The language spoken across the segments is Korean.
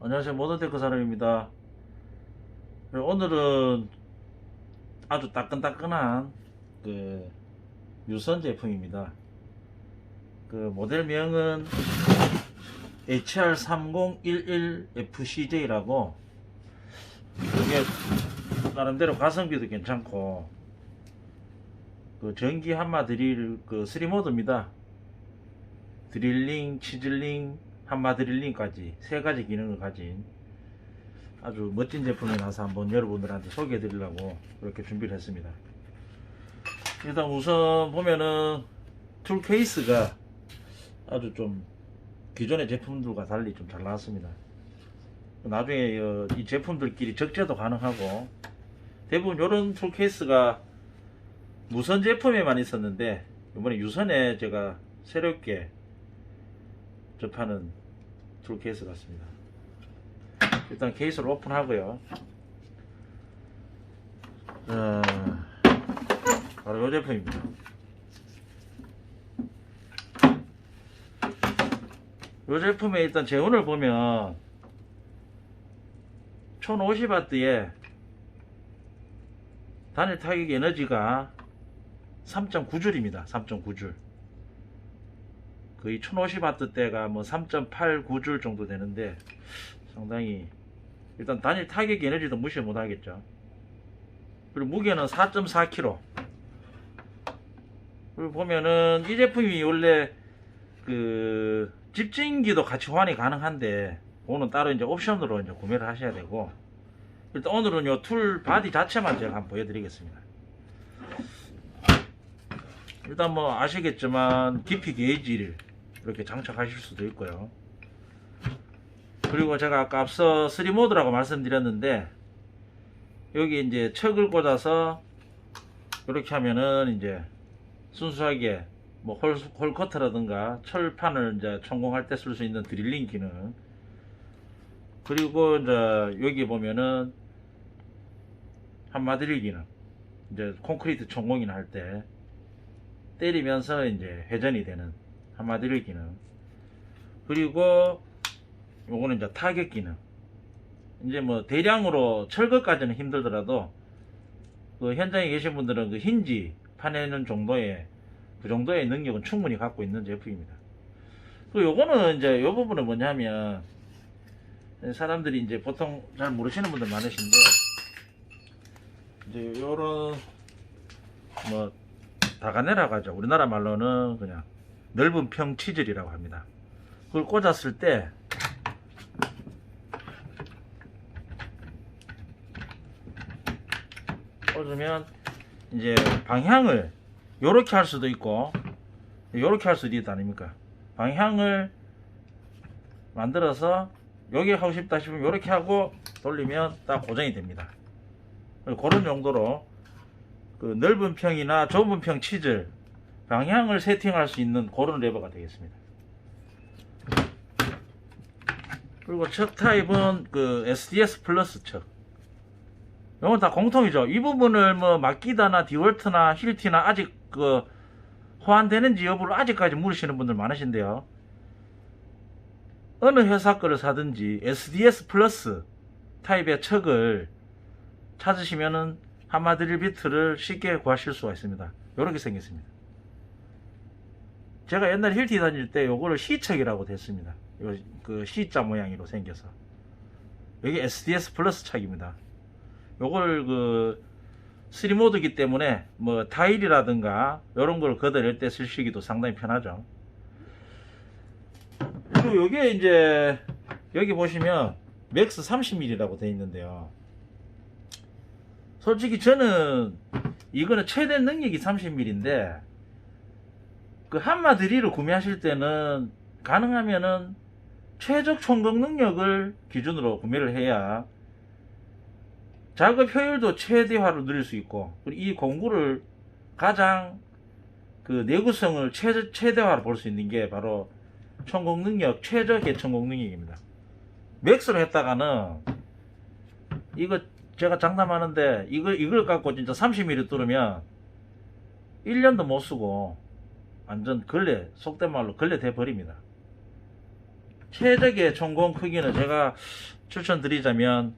안녕하세요. 모더테크 사람입니다. 오늘은 아주 따끈따끈한 그 유선 제품입니다. 그 모델명은 HR3011FCJ라고 이게 나름대로 가성비도 괜찮고 그 전기 한마 드릴 그 3모드입니다. 드릴링, 치즐링, 한마 드릴링까지 세 가지 기능을 가진 아주 멋진 제품이 나서 한번 여러분들한테 소개해 드리려고 이렇게 준비를 했습니다. 일단 우선 보면은 툴 케이스가 아주 좀 기존의 제품들과 달리 좀 잘 나왔습니다. 나중에 어, 이 제품들끼리 적재도 가능하고 대부분 이런 툴 케이스가 무선 제품에만 있었는데 이번에 유선에 제가 새롭게 접하는 툴 케이스 같습니다. 일단 케이스를 오픈하고요. 어, 바로 이 제품입니다. 이 제품의 일단 재원을 보면 1050W에 단일 타격 에너지가 3.9줄입니다. 3.9줄. 거의 1050W 대가 뭐 3.89줄 정도 되는데 상당히 일단 단일 타격 에너지도 무시 못 하겠죠. 그리고 무게는 4.4kg. 그리고 보면은 이 제품이 원래 그 집진기도 같이 호환이 가능한데 오늘 따로 이제 옵션으로 이제 구매를 하셔야 되고 일단 오늘은 요 툴 바디 자체만 제가 한번 보여드리겠습니다. 일단 뭐 아시겠지만 깊이 게이지를 이렇게 장착하실 수도 있고요. 그리고 제가 아까 앞서 3모드라고 말씀드렸는데 여기 이제 척을 꽂아서 이렇게 하면은 이제 순수하게 뭐 홀, 홀커터라든가 철판을 이제 천공할 때 쓸 수 있는 드릴링 기능 그리고 이제 여기 보면은 한마드릴 기능 이제 콘크리트 천공이나 할 때 때리면서 이제 회전이 되는 한마드릴 기능 그리고 요거는 이제 타격 기능 이제 뭐 대량으로 철거까지는 힘들더라도 그 현장에 계신 분들은 그 힌지 파내는 정도의 그 정도의 능력은 충분히 갖고 있는 제품입니다. 그리고 요거는 이제 요 부분은 뭐냐면 사람들이 이제 보통 잘 모르시는 분들 많으신데 이제 요런 뭐 다가네라고 하죠. 우리나라 말로는 그냥 넓은 평 치질이라고 합니다. 그걸 꽂았을 때 꽂으면 이제 방향을 요렇게 할 수도 있고 요렇게 할 수도 있다 아닙니까 방향을 만들어서 여기 하고 싶다 싶으면 요렇게 하고 돌리면 딱 고정이 됩니다 그런 용도로 그 넓은 평이나 좁은 평 치질 방향을 세팅할 수 있는 그런 레버가 되겠습니다 그리고 척 타입은 그 SDS 플러스 척 이건 다 공통이죠. 이 부분을 뭐 마키다나 디월트나 힐티나 아직 그 호환되는지 여부를 아직까지 물으시는 분들 많으신데요. 어느 회사 거를 사든지 SDS 플러스 타입의 척을 찾으시면은 하마드릴 비트를 쉽게 구하실 수가 있습니다. 이렇게 생겼습니다. 제가 옛날 힐티 다닐 때 요거를 C척이라고 됐습니다. 요, 그 C자 모양으로 생겨서. 여기 SDS 플러스 척입니다. 요걸 그 3모드기 때문에 뭐 타일이라든가 이런 걸 걷어낼 때 쓰시기도 상당히 편하죠. 그리고 요게 이제 여기 보시면 맥스 30mm라고 되어 있는데요. 솔직히 저는 이거는 최대 능력이 30mm인데 그 한마 드릴을 구매하실 때는 가능하면은 최적 총각 능력을 기준으로 구매를 해야 작업 효율도 최대화로 누릴 수 있고 이 공구를 가장 그 내구성을 최, 최대화로 볼 수 있는 게 바로 천공 능력 최저 개천공 능력입니다. 맥스로 했다가는 이거 제가 장담하는데 이걸 이걸 갖고 진짜 30mm 뚫으면 1년도 못 쓰고 완전 걸레 속된 말로 걸레 돼 버립니다. 최적의 총공 크기는 제가 추천드리자면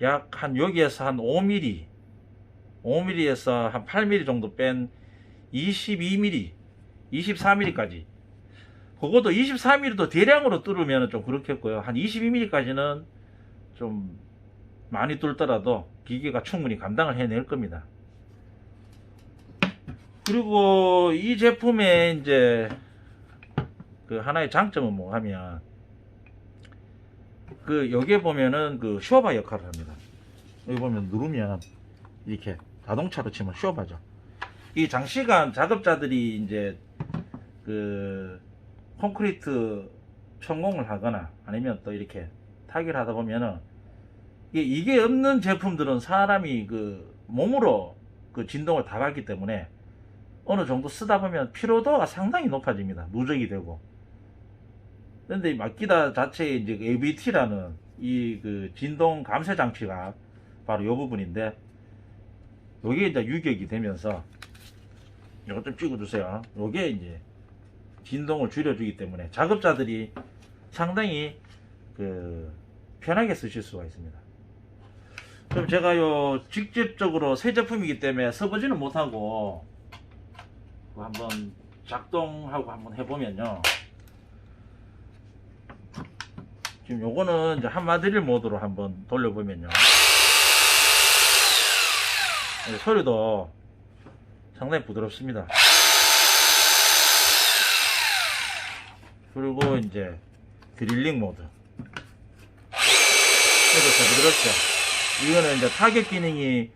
약 한 여기에서 한 5mm 5mm에서 한 8mm 정도 뺀 22mm 24mm까지. 그것도 24mm도 대량으로 뚫으면 좀 그렇겠고요. 한 22mm까지는 좀 많이 뚫더라도 기계가 충분히 감당을 해낼 겁니다 그리고 이 제품의 이제 그 하나의 장점은 뭐 하면 그 여기에 보면은 그 쇼바 역할을 합니다. 여기 보면 누르면 이렇게 자동차로 치면 쇼바죠. 이 장시간 작업자들이 이제 그 콘크리트 천공을 하거나 아니면 또 이렇게 타기를 하다 보면은 이게, 없는 제품들은 사람이 그 몸으로 그 진동을 다 받기 때문에 어느 정도 쓰다 보면 피로도가 상당히 높아집니다. 누적이 되고. 이 마키다 자체에 이제 ABT라는 이 그 진동 감쇄 장치가 바로 이 부분인데 요게 이제 유격이 되면서 이거 좀 찍어주세요. 요게 이제 진동을 줄여주기 때문에 작업자들이 상당히 그 편하게 쓰실 수가 있습니다. 그럼 제가 요 직접적으로 새 제품이기 때문에 써보지는 못하고 한번 작동하고 한번 해보면요. 지금 요거는 이제 한마디를 모드로 한번 돌려보면요. 네, 소리도 상당히 부드럽습니다. 그리고 이제 드릴링 모드. 이렇게 부드럽죠. 이거는 이제 타격 기능이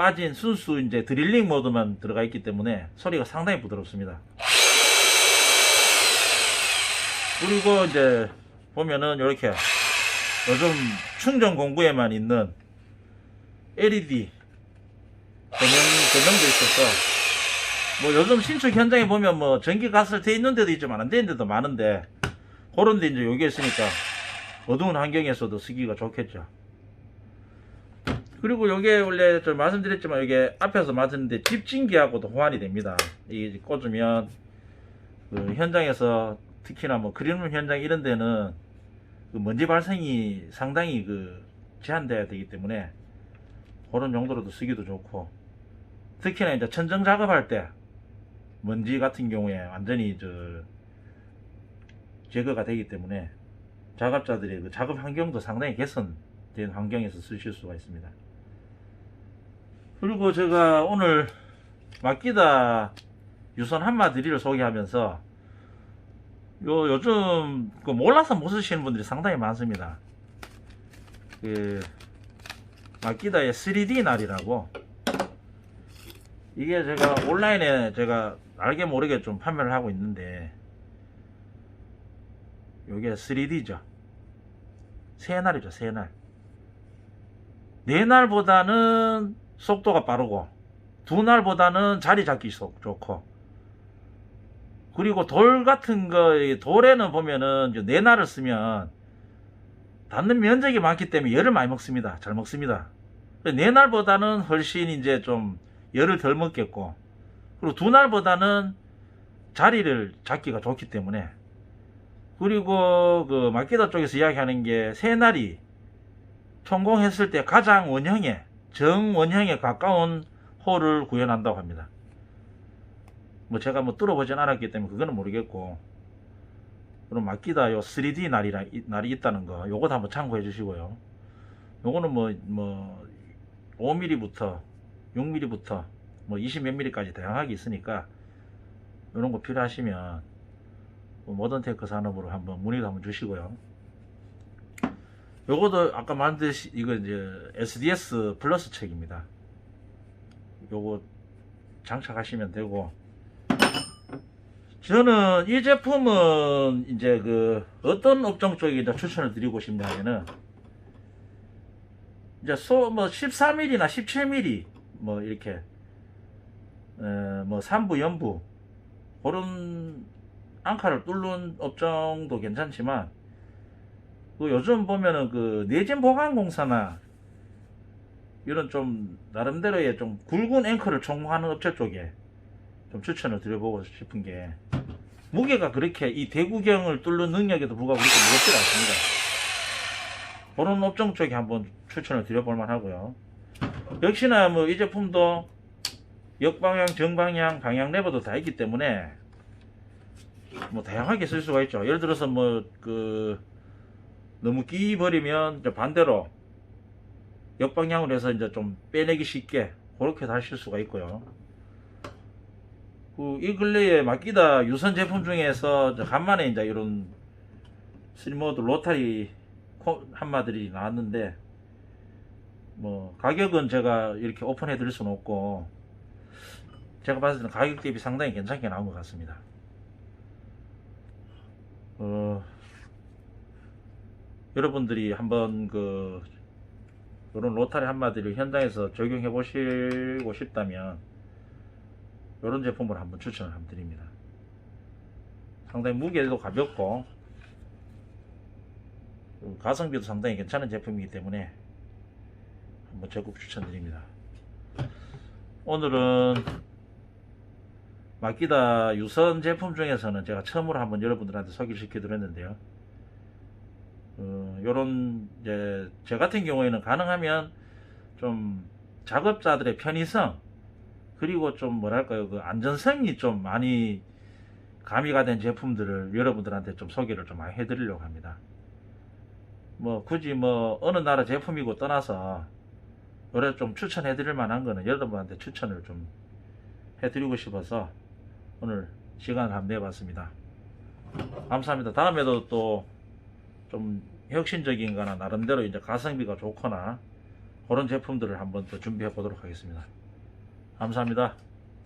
빠진 순수 이제 드릴링 모드만 들어가 있기 때문에 소리가 상당히 부드럽습니다. 그리고 이제 보면은 이렇게 요즘 충전 공구에만 있는 LED 조명, 조명도 있어서 뭐 요즘 신축 현장에 보면 뭐 전기 가스를 돼 있는 데도 있지만 안 되는 데도 많은데 그런 데 이제 여기 있으니까 어두운 환경에서도 쓰기가 좋겠죠. 그리고 요게 원래 좀 말씀드렸지만 이게 앞에서 말씀드렸는데 집진기하고도 호환이 됩니다. 이게 꽂으면 그 현장에서 특히나 뭐 그림물 현장 이런 데는 그 먼지 발생이 상당히 그 제한돼야 되기 때문에 그런 용도로도 쓰기도 좋고 특히나 이제 천정 작업할 때 먼지 같은 경우에 완전히 저 제거가 되기 때문에 작업자들의 그 작업 환경도 상당히 개선된 환경에서 쓰실 수가 있습니다. 그리고 제가 오늘 마키다 유선 한마 드릴을 소개하면서 요 요즘 그 몰라서 못 쓰시는 분들이 상당히 많습니다. 그 마키다의 3D 날이라고 이게 제가 온라인에 제가 알게 모르게 좀 판매를 하고 있는데 요게 3D죠. 세 날이죠, 세 날. 네 날보다는 속도가 빠르고 두 날보다는 자리 잡기 속 좋고 그리고 돌 같은 거 돌에는 보면은 이제 네 날을 쓰면 닿는 면적이 많기 때문에 열을 많이 먹습니다. 잘 먹습니다. 네 날보다는 훨씬 이제 좀 열을 덜 먹겠고 그리고 두 날보다는 자리를 잡기가 좋기 때문에 그리고 그 마키다 쪽에서 이야기하는 게 세 날이 성공했을 때 가장 원형에 정원형에 가까운 홀을 구현한다고 합니다. 뭐 제가 뭐 뚫어보진 않았기 때문에 그거는 모르겠고 그럼 맡기다 요 3D 날이라 이- 날이 있다는 거 요것도 한번 참고해 주시고요. 요거는 뭐뭐 5mm부터 6mm부터 뭐 20몇 mm까지 다양하게 있으니까 이런 거 필요하시면 뭐 모던 테크 산업으로 한번 문의도 한번 주시고요. 요것도 아까 말했듯이 이거 이제 SDS 플러스 책입니다. 요거 장착하시면 되고 저는 이 제품은 이제 그 어떤 업종 쪽에 이제 추천을 드리고 싶냐면은 이제 소뭐 13mm나 17mm 뭐 이렇게 어, 뭐 산부 연부 그런 앙카를 뚫는 업종도 괜찮지만 그 요즘 보면은 그 내진 보강 공사나 이런 좀 나름대로의 좀 굵은 앵커를 총무하는 업체 쪽에 좀 추천을 드려보고 싶은 게 무게가 그렇게 이 대구경을 뚫는 능력에도 불구하고 그렇게 무겁지 않습니다. 그런 업종 쪽에 한번 추천을 드려볼 만하고요. 역시나 뭐 이 제품도 역방향, 정방향, 방향 레버도 다 있기 때문에 뭐 다양하게 쓸 수가 있죠. 예를 들어서 뭐그 너무 끼 버리면 이제 반대로 역방향으로 해서 이제 좀 빼내기 쉽게 그렇게 하실 수가 있고요. 그이 근래에 마키다 유선 제품 중에서 간만에 이제 이런 스리모드 로타리 코- 한마들이 나왔는데 뭐 가격은 제가 이렇게 오픈해 드릴 수는 없고 제가 봤을 때는 가격 대비 상당히 괜찮게 나온 것 같습니다. 어, 여러분들이 한번 그 이런 로타리 한마디를 현장에서 적용해 보시고 싶다면 이런 제품을 한번 추천을 한번 드립니다. 상당히 무게도 가볍고 가성비도 상당히 괜찮은 제품이기 때문에 한번 적극 추천드립니다. 오늘은 마키다 유선 제품 중에서는 제가 처음으로 한번 여러분들한테 소개시켜 드렸는데요. 어, 요런 이제 저 같은 경우에는 가능하면 좀 작업자들의 편의성 그리고 좀 뭐랄까요 그 안전성이 좀 많이 가미가 된 제품들을 여러분들한테 좀 소개를 좀 많이 해드리려고 합니다. 뭐 굳이 뭐 어느 나라 제품이고 떠나서 요래 좀 추천해 드릴 만한 거는 여러분한테 추천을 좀 해드리고 싶어서 오늘 시간을 한번 내봤습니다. 감사합니다. 다음에도 또 좀 혁신적인 거나 나름대로 이제 가성비가 좋거나 그런 제품들을 한번 더 준비해 보도록 하겠습니다. 감사합니다.